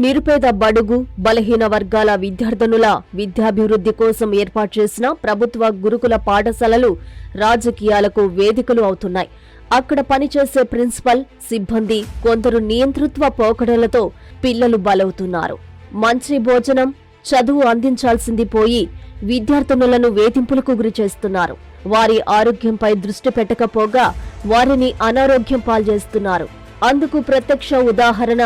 నిరుపేద బడుగు బలహీన వర్గాల విద్యార్థినుల విద్యాభివృద్ధి కోసం ఏర్పాటు చేసిన ప్రభుత్వ గురుకుల పాఠశాలలు రాజకీయాలకు వేదికలు అవుతున్నాయి. అక్కడ పనిచేసే ప్రిన్సిపల్ సిబ్బంది కొందరు నియంతృత్వ పోకడలతో పిల్లలు బలవుతున్నారు. మంచి భోజనం చదువు అందించాల్సింది పోయి విద్యార్థినులను వేధింపులకు గురి చేస్తున్నారు. వారి ఆరోగ్యంపై దృష్టి పెట్టకపోగా వారిని అనారోగ్యం పాల్చేస్తున్నారు. అందుకు ప్రత్యక్ష ఉదాహరణ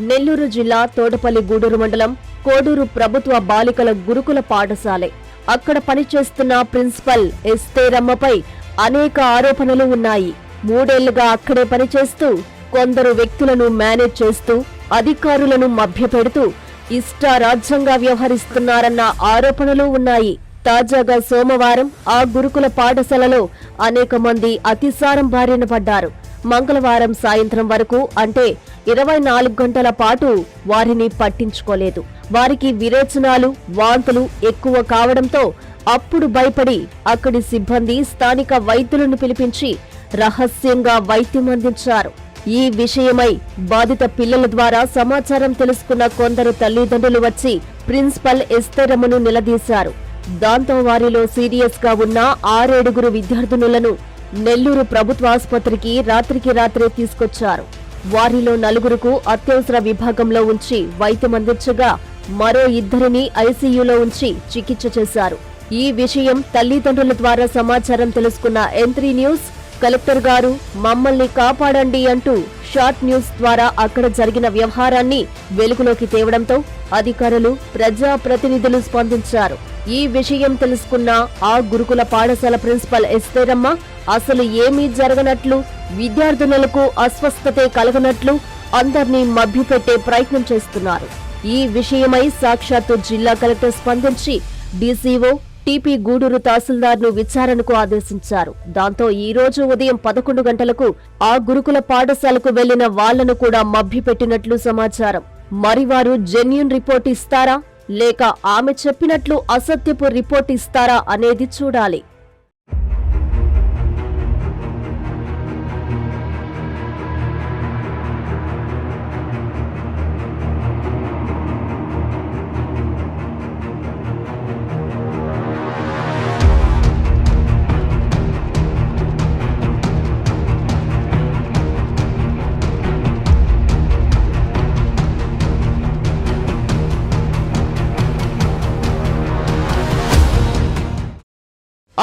నెల్లూరు జిల్లా తోటపల్లి గూడూరు మండలం కోడూరు ప్రభుత్వ బాలికల గురుకుల పాఠశాలే. అక్కడ పనిచేస్తున్న ప్రిన్సిపల్ ఎస్తేరమ్మపై అనేక ఆరోపణలు ఉన్నాయి. మూడేళ్ళుగా అక్కడే పనిచేస్తూ కొందరు వ్యక్తులను మేనేజ్ చేస్తూ అధికారులను మభ్యపెడుతూ ఇష్టారాజ్యంగా వ్యవహరిస్తున్నారన్న ఆరోపణలు ఉన్నాయి. తాజాగా సోమవారం ఆ గురుకుల పాఠశాలలో అనేక మంది అతిసారం బారిన పడ్డారు. మంగళవారం సాయంత్రం వరకు అంటే ఇరవై నాలుగు గంటల పాటు వారిని పట్టించుకోలేదు. వారికి విరేచనాలు వాంతులు ఎక్కువ కావడంతో అప్పుడు భయపడి అక్కడి సిబ్బంది స్థానిక వైద్యులను పిలిపించి రహస్యంగా వైద్యం అందించారు. ఈ విషయమై బాధిత పిల్లల ద్వారా సమాచారం తెలుసుకున్న కొందరు తల్లిదండ్రులు వచ్చి ప్రిన్సిపల్ ఎస్తరమ్మను నిలదీశారు. దాంతో వారిలో సీరియస్గా ఉన్న ఆరేడుగురు విద్యార్థినులను నెల్లూరు ప్రభుత్వ ఆసుపత్రికి రాత్రికి రాత్రే తీసుకొచ్చారు. వారిలో నలుగురుకు అత్యవసర విభాగంలో ఉంచి వైద్యం అందించగా మరో ఇద్దరిని ఐసీయూలో ఉంచి చికిత్స చేశారు. ఈ విషయం తల్లిదండ్రుల ద్వారా సమాచారం తెలుసుకున్న ఎంత్రీ న్యూస్ కలెక్టర్ గారు మమ్మల్ని కాపాడండి అంటూ షార్ట్ న్యూస్ ద్వారా అక్కడ జరిగిన వ్యవహారాన్ని వెలుగులోకి తేవడంతో అధికారులు ప్రజా ప్రతినిధులు స్పందించారు. ఈ విషయం తెలుసుకున్న ఆ గురుకుల పాఠశాల ప్రిన్సిపల్ ఎస్తేరమ్మ అసలు ఏమీ జరగనట్లు విద్యార్థినులకు అస్వస్థతే కలగనట్లు అందర్నీ మభ్యపెట్టే ప్రయత్నం చేస్తున్నారు. ఈ విషయమై సాక్షాత్తు జిల్లా కలెక్టర్ స్పందించి డీసీఓ టీపీ గూడూరు తహసీల్దార్ను విచారణకు ఆదేశించారు. దాంతో ఈ రోజు ఉదయం పదకొండు గంటలకు ఆ గురుకుల పాఠశాలకు వెళ్ళిన వాళ్ళను కూడా మభ్యపెట్టినట్లు సమాచారం. మరి వారు జెన్యున్ రిపోర్ట్ ఇస్తారా? లేక ఆమె చెప్పినట్లు అసత్యపు రిపోర్ట్ ఇస్తారా అనేది చూడాలి.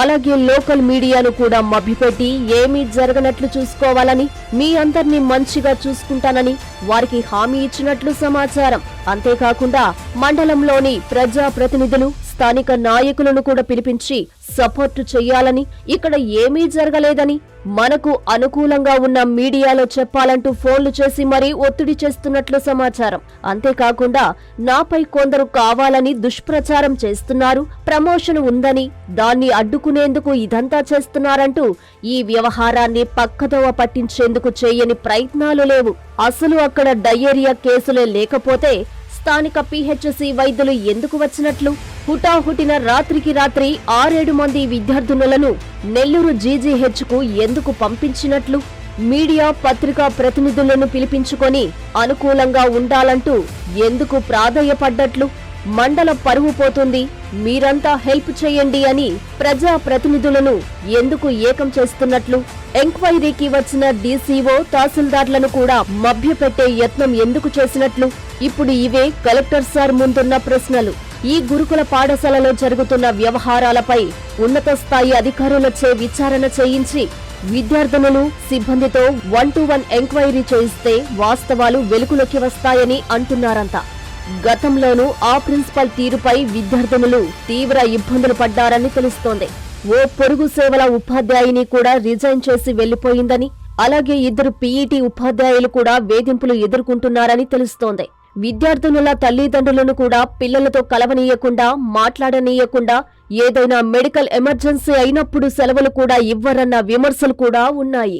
అలాగే లోకల్ మీడియాను కూడా మభ్యపెట్టి ఏమీ జరగనట్లు చూసుకోవాలని మీ అందర్నీ మంచిగా చూసుకుంటానని వారికి హామీ ఇచ్చినట్లు సమాచారం. అంతేకాకుండా మండలంలోని ప్రజా ప్రతినిధులు స్థానిక నాయకులను కూడా పిలిపించి సపోర్టు చెయ్యాలని ఇక్కడ ఏమీ జరగలేదని మనకు అనుకూలంగా ఉన్న మీడియాలో చెప్పాలంటూ ఫోన్లు చేసి మరీ ఒత్తిడి చేస్తున్నట్లు సమాచారం. అంతేకాకుండా నాపై కొందరు కావాలని దుష్ప్రచారం చేస్తున్నారు ప్రమోషన్ ఉందని దాన్ని అడ్డుకునేందుకు ఇదంతా చేస్తున్నారంటూ ఈ వ్యవహారాన్ని పక్కదోవ పట్టించేందుకు చేయని ప్రయత్నాలు లేవు. అసలు అక్కడ డయేరియా కేసులే లేకపోతే స్థానిక పీహెచ్సి వైద్యులు ఎందుకు వచ్చినట్లు? హుటాహుటిన రాత్రికి రాత్రి ఆరేడు మంది విద్యార్థినులను నెల్లూరు జీజీహెచ్కు ఎందుకు పంపించినట్లు? మీడియా పత్రికా ప్రతినిధులను పిలిపించుకొని అనుకూలంగా ఉండాలంటూ ఎందుకు ప్రాధాయపడ్డట్లు? మండల పరువు పోతుంది. మీరంతా హెల్ప్ చేయండి అని ప్రజా ప్రతినిధులను ఎందుకు ఏకం చేస్తున్నట్లు? ఎంక్వైరీకి వచ్చిన డీసీఓ తహసీల్దార్లను కూడా మభ్యపెట్టే యత్నం ఎందుకు చేసినట్లు? ఇప్పుడు ఇవే కలెక్టర్ సార్ ముందున్న ప్రశ్నలు. ఈ గురుకుల పాఠశాలలో జరుగుతున్న వ్యవహారాలపై ఉన్నత స్థాయి అధికారులచే విచారణ చేయించి విద్యార్థినులు సిబ్బందితో వన్ టు వన్ ఎంక్వైరీ చేయిస్తే వాస్తవాలు వెలుగులోకి వస్తాయని అంటున్నారంతా గతంలోనూ ఆ ప్రిన్సిపల్ తీరుపై విద్యార్థినులు తీవ్ర ఇబ్బందులు పడ్డారని తెలుస్తోంది. ఓ పొరుగు సేవల ఉపాధ్యాయుని కూడా రిజైన్ చేసి వెళ్ళిపోయిందని అలాగే ఇద్దరు పీఈటీ ఉపాధ్యాయులు కూడా వేధింపులు ఎదుర్కొంటున్నారని తెలుస్తోంది. విద్యార్థినుల తల్లిదండ్రులను కూడా పిల్లలతో కలవనీయకుండా మాట్లాడనీయకుండా ఏదైనా మెడికల్ ఎమర్జెన్సీ అయినప్పుడు సెలవులు కూడా ఇవ్వరన్న విమర్శలు కూడా ఉన్నాయి.